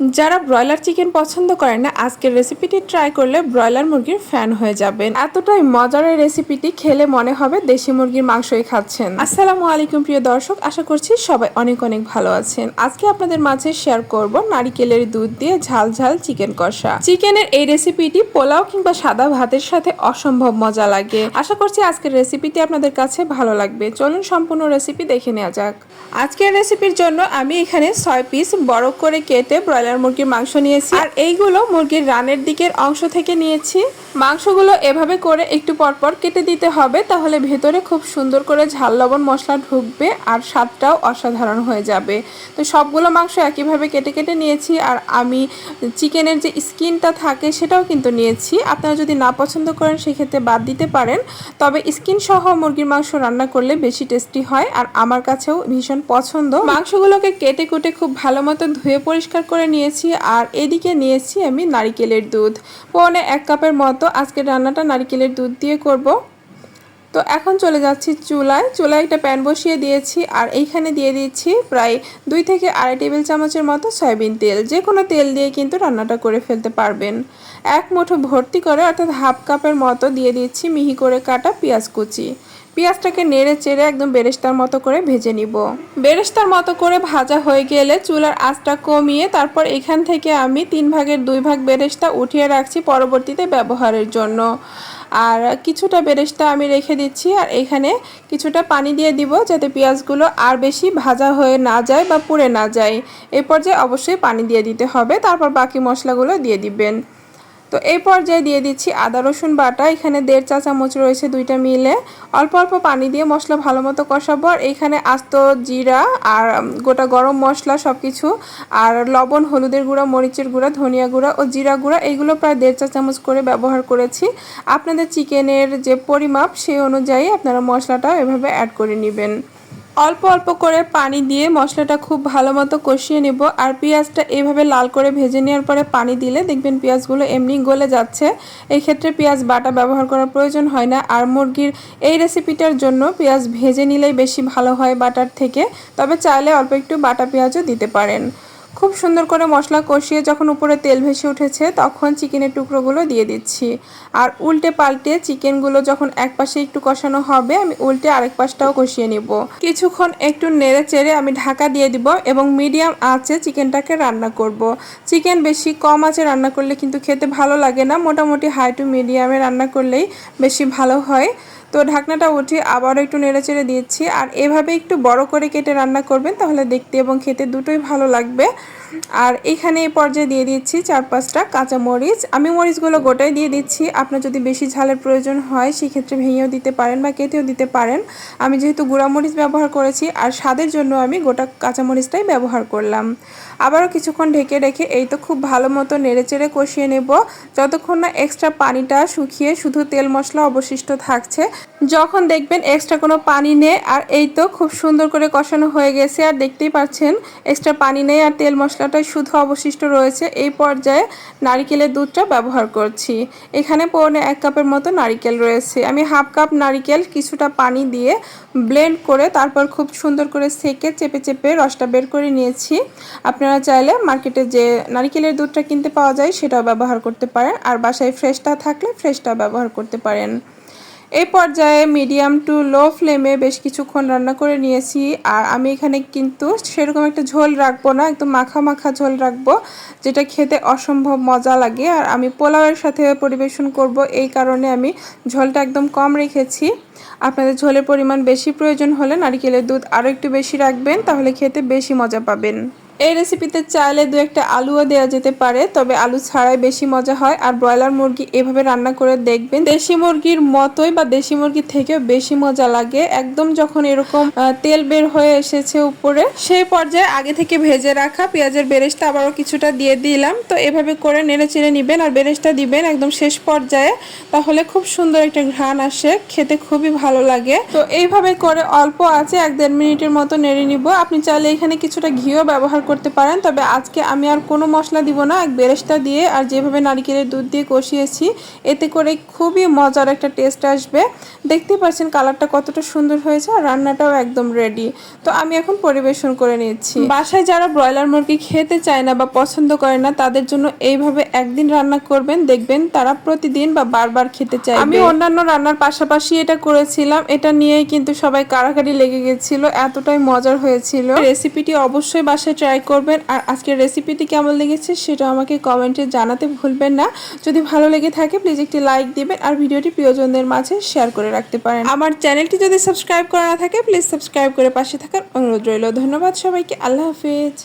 যারা broiler chicken পছন্দ করেন না, আজকের রেসিপিটি ট্রাই করলে ব্রয়লার মুরগির ফ্যান হয়ে যাবেন। এতটাই মজার এই রেসিপিটি খেলে মনে হবে দেশি মুরগির মাংসই খাচ্ছেন। আসসালামু আলাইকুম, প্রিয় দর্শক, আশা করছি সবাই অনেক অনেক ভালো আছেন। আজকে আপনাদের মাঝে শেয়ার করব নারিকেলের দুধ দিয়ে ঝাল ঝাল চিকেন কষা। চিকেনের এই রেসিপিটি পোলাও কিংবা সাদা ভাতের সাথে অসম্ভব মজা লাগে। আশা করছি আজকের রেসিপিটি আপনাদের কাছে ভালো লাগবে। চলুন সম্পূর্ণ রেসিপি দেখে নেওয়া যাক। আজকের রেসিপির জন্য আমি এখানে ছয় পিস বড় করে কেটে ব্রয়লার মুরগির মাংস নিয়েছি। আর এইগুলো মুরগির রানের দিকের অংশ থেকে নিয়েছি। মাংসগুলো এভাবে করে একটু পরপর কেটে দিতে হবে, তাহলে ভেতরে খুব সুন্দর করে ঝাল লবণ মশলা ঢুকবে আর স্বাদটাও অসাধারণ হয়ে যাবে। তো সবগুলো মাংস একইভাবে কেটে কেটে নিয়েছি, আর আমি চিকেনের যে স্কিনটা থাকে সেটাও কিন্তু নিয়েছি। আপনারা যদি না পছন্দ করেন, সেক্ষেত্রে বাদ দিতে পারেন। তবে স্কিন সহ মুরগির মাংস রান্না করলে বেশি টেস্টি হয়, আর আমার কাছেও ভীষণ পছন্দ। মাংসগুলোকে কেটে কুটে খুব ভালো মতো ধুয়ে পরিষ্কার করে নিয়েছি আর এদিকে নিয়েছি আমি নারিকেলের দুধ। পৌনে এক কাপের মতো আজকে রান্নাটা নারিকেলের দুধ দিয়ে করব। তো এখন চলে যাচ্ছি চুলায়। চুলায় একটা প্যান বসিয়ে দিয়েছি আর এইখানে দিয়ে দিচ্ছি প্রায় দুই থেকে আড়াই টেবিল চামচের মতো সয়াবিন তেল। যে কোনো তেল দিয়ে কিন্তু রান্নাটা করে ফেলতে পারবেন। এক মুঠো ভর্তি করে অর্থাৎ হাফ কাপের মতো দিয়ে দিচ্ছি মিহি করে কাটা পেঁয়াজ কুচি। পেঁয়াজটাকে নেড়ে চেড়ে একদম বেরেস্তার মতো করে ভেজে নিব। বেরেস্তার মতো করে ভাজা হয়ে গেলে চুলার আঁচটা কমিয়ে তারপর এখান থেকে আমি তিন ভাগের দুই ভাগ বেরেস্তা উঠিয়ে রাখছি পরবর্তীতে ব্যবহারের জন্য। আর কিছুটা বেরেস্তা আমি রেখে দিচ্ছি আর এখানে কিছুটা পানি দিয়ে দিব যাতে পেঁয়াজগুলো আর বেশি ভাজা হয়ে না যায় বা পুড়ে না যায়। এই পর্যায়ে অবশ্যই পানি দিয়ে দিতে হবে, তারপর বাকি মশলাগুলো দিয়ে দিবেন। তো এই পর্যায়ে দিয়ে দিচ্ছি আদা, রসুন বাটা। এখানে দেড় চা চামচ রয়েছে দুইটা মিলে। অল্প অল্প পানি দিয়ে মশলা ভালো মতো কষাবো। আর এখানে আস্ত জিরা আর গোটা গরম মশলা সব কিছু আর লবণ, হলুদের গুঁড়া, মরিচের গুঁড়া, ধনিয়া গুঁড়া ও জিরা গুঁড়া, এগুলো প্রায় দেড় চা চামচ করে ব্যবহার করেছি। আপনাদের চিকেনের যে পরিমাপ, সেই অনুযায়ী আপনারা মশলাটা এভাবে অ্যাড করে নেবেন। অল্প অল্প করে পানি দিয়ে মশলাটা খুব ভালো মতো কষিয়ে নেব। আর পেঁয়াজটা এইভাবে লাল করে ভেজে নেওয়ার পরে পানি দিলে দেখবেন পেঁয়াজগুলো এমনি গলে যাচ্ছে। এই ক্ষেত্রে পেঁয়াজ বাটা ব্যবহার করার প্রয়োজন হয় না। আর মুরগির এই রেসিপিটার জন্য পেঁয়াজ ভেজে নিলেই বেশি ভালো হয় বাটার থেকে। তবে চাইলে অল্প একটু বাটা পেঁয়াজও দিতে পারেন। খুব সুন্দর করে মশলা কষিয়ে যখন উপরে তেল ভেসে উঠেছে, তখন চিকেনের টুকরোগুলো দিয়ে দিচ্ছি। আর উল্টে পাল্টে চিকেনগুলো যখন এক পাশে একটু কষানো হবে, আমি উল্টে আরেক পাশটাও কষিয়ে নিব। কিছুক্ষণ একটু নেড়ে চেড়ে আমি ঢাকা দিয়ে দিব এবং মিডিয়াম আঁচে চিকেনটাকে রান্না করব। চিকেন বেশি কম আঁচে রান্না করলে কিন্তু খেতে ভালো লাগে না। মোটামুটি হাই টু মিডিয়ামে রান্না করলেই বেশি ভালো হয়। তো ঢাকনাটা উঠে আবারও একটু নেড়েচেড়ে দিচ্ছি আর এভাবে একটু বড় করে কেটে রান্না করবেন, তাহলে দেখতে এবং খেতে দুটোই ভালো লাগবে। আর এখানে এই পর্যায়ে দিয়ে দিচ্ছি চার পাঁচটা কাঁচা মরিচ আমি মরিচগুলো গোটাই দিয়ে দিচ্ছি। আপনার যদি বেশি ঝালের প্রয়োজন হয়, সেক্ষেত্রে ভেঙেও দিতে পারেন বা কেটেও দিতে পারেন। আমি যেহেতু গুঁড়া মরিচ ব্যবহার করেছি, আর স্বাদের জন্য আমি গোটা কাঁচা মরিচটাই ব্যবহার করলাম। আবারও কিছুক্ষণ ঢেকে রেখে এই তো খুব ভালো মতো নেড়েচেড়ে কষিয়ে নেব। যতক্ষণ না এক্সট্রা পানিটা শুকিয়ে শুধু তেল মশলা অবশিষ্ট থাকছে যখন দেখবেন এক্সট্রা কোনো পানি নেই, আর এই তো খুব সুন্দর করে কষানো হয়ে গেছে, আর দেখতেই পাচ্ছেন এক্সট্রা পানি নেই, আর তেল মশলাটাই শুধু অবশিষ্ট রয়েছে। এই পর্যায়ে নারিকেলের দুধটা ব্যবহার করছি। এখানে পৌনে এক কাপের মতো নারিকেল রয়েছে। আমি হাফ কাপ নারিকেল কিছুটা পানি দিয়ে ব্লেন্ড করে তারপর খুব সুন্দর করে সেকে চেপে চেপে রসটা বের করে নিয়েছি। আপনারা চাইলে মার্কেটে যে নারিকেলের দুধটা কিনতে পাওয়া যায়, সেটাও ব্যবহার করতে পারেন। আর বাসায় ফ্রেশটা থাকলে ফ্রেশটা ব্যবহার করতে পারেন। এই পর্যায়ে মিডিয়াম টু লো ফ্লেমে বেশ কিছুক্ষণ রান্না করে নিয়েছি। আর আমি এখানে কিন্তু সেরকম একটা ঝোল রাখব না, একদম মাখা মাখা ঝোল রাখব, যেটা খেতে অসম্ভব মজা লাগে। আর আমি পোলাওয়ের সাথে পরিবেশন করব, এই কারণে আমি ঝোলটা একদম কম রেখেছি। আপনাদের ঝোলের পরিমাণ বেশি প্রয়োজন হলে নারিকেলের দুধ আরও একটু বেশি রাখবেন, তাহলে খেতে বেশি মজা পাবেন। এই রেসিপিতে চাইলে দু একটা আলুও দেওয়া যেতে পারে, তবে আলু ছাড়াই বেশি মজা হয়। আর ব্রয়লার মুরগি এভাবে রান্না করে দেখবেন। দেশি মুরগির মতোই বা দেশি মুরগির থেকেও বেশি মজা লাগে। একদম যখন এরকম তেল বের হয়ে এসেছে উপরে, সেই পর্যায়ে আগে থেকে ভেজে রাখা পেঁয়াজের বেরেস্তা আবারও কিছুটা দিয়ে দিলাম। তো এভাবে করে নেড়ে চেড়ে নেবেন আর বেরেস্তা দিবেন একদম শেষ পর্যায়ে, তাহলে খুব সুন্দর একটা ঘ্রাণ আসে। খেতে খুবই ভালো লাগে। তো এইভাবে করে অল্প আছে, এক দেড় মিনিটের মতো নেড়ে নিব। আপনি চাইলে এখানে কিছুটা ঘিও ব্যবহার করতে পারেন, তবে আজকে আমি আর কোনো মশলা দিব না। এক বেরেস্তা দিয়ে আর যেভাবে নারিকেলের দুধ দিয়ে কষিয়েছি, এতে করে খুবই মজার একটা টেস্ট আসবে। দেখতে পাচ্ছেন কালারটা কতটা সুন্দর হয়েছে আর রান্নাটাও একদম রেডি তো আমি এখন পরিবেশন করে নিচ্ছি। বাসায় যারা ব্রয়লার মুরগি খেতে চায় না বা পছন্দ করে না, তাদের জন্য এইভাবে একদিন রান্না করবেন, দেখবেন তারা প্রতিদিন বা বারবার খেতে চায় আমি অন্যান্য রান্নার পাশাপাশি এটা করেছিলাম, এটা নিয়েই কিন্তু সবাই কারাকারি লেগে গেছিল, এতটাই মজার হয়েছিল। রেসিপিটি অবশ্যই বাসায় ট্রাই করবেন। আর আজকের রেসিপিটি কেমন লেগেছে সেটা আমাকে কমেন্টে জানাতে ভুলবেন না। যদি ভালো লেগে থাকে প্লিজ একটি লাইক দিবেন আর ভিডিওটি প্রিয়জনদের মাঝে শেয়ার করে রাখতে পারেন। আমার চ্যানেলটি যদি সাবস্ক্রাইব করা না থাকে প্লিজ সাবস্ক্রাইব করে পাশে থাকার অনুরোধ রইল। ধন্যবাদ সবাইকে। আল্লাহ হাফেজ।